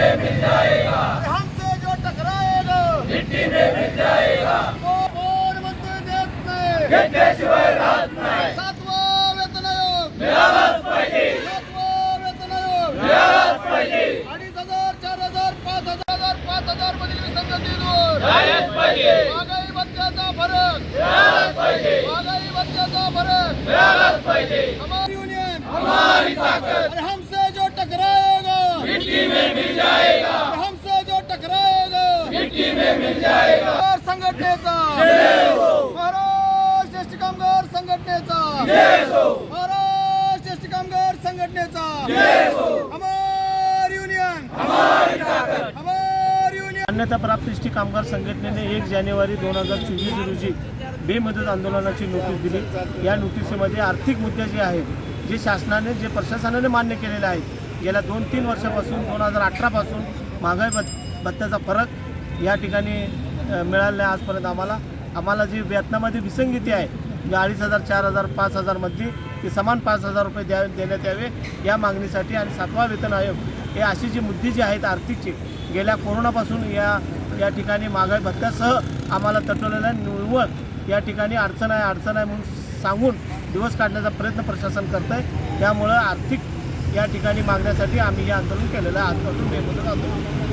हमसे जो टकराएगा मिट्टी में मिल जाएगा वो कोण नाही सातवा वेतन आयोग सातवा वेतन आयोग अडीच हजार चार हजार पाच हजार पाच हजार मधील विसंगती दूर महागाई भत्त्याचा फरक महागाई भत्त्याचा फरक हमारी यूनियन हमारी ताकत हमसे जो टकराएगा मिट्टी में मिल जाएगा हमसे जो टकराएगा मिट्टी में मिल जाएगा संघटनेचा. महाराष्ट्र एसटी कामगार संघटनेचा. महाराष्ट्र कामगार संघटनेचा. अमर युनियन. अमर युनियन. मान्यता प्राप्त कामगार संघटनेने एक जानेवारी दोन हजार चोवीस रोजी बेमदत आंदोलनाची नोटीस दिली. या नोटीसमध्ये आर्थिक मुद्दे जे आहेत जे शासनाने जे प्रशासनाने मान्य केलेले आहेत गेल्या दोन तीन वर्षापासून दोन हजार अठरापासून महागाई भत्त्याचा फरक या ठिकाणी अ, आहे आजपर्यंत आम्हाला. आम्हाला जी वेतनामध्ये विसंगती आहे अडीच हजार चार हजार पाच हजारमधली ती समान पाच हजार रुपये द्या देण्यात यावे या मागणीसाठी आणि सातवा वेतन आयोग हे अशी जी मुद्दे जी आहेत आर्थिकची गेल्या कोरोनापासून या या ठिकाणी महागाई भत्त्यासह आम्हाला तटवलेल्या निव्वळ या ठिकाणी अडचण आहे अडचण आहे म्हणून सांगून दिवस काढण्याचा प्रयत्न प्रशासन करत आहे त्यामुळं आर्थिक या ठिकाणी मागण्यासाठी आम्ही हे आंदोलन केलेलं आहे. आजपासून बेमुदत आंदोलन.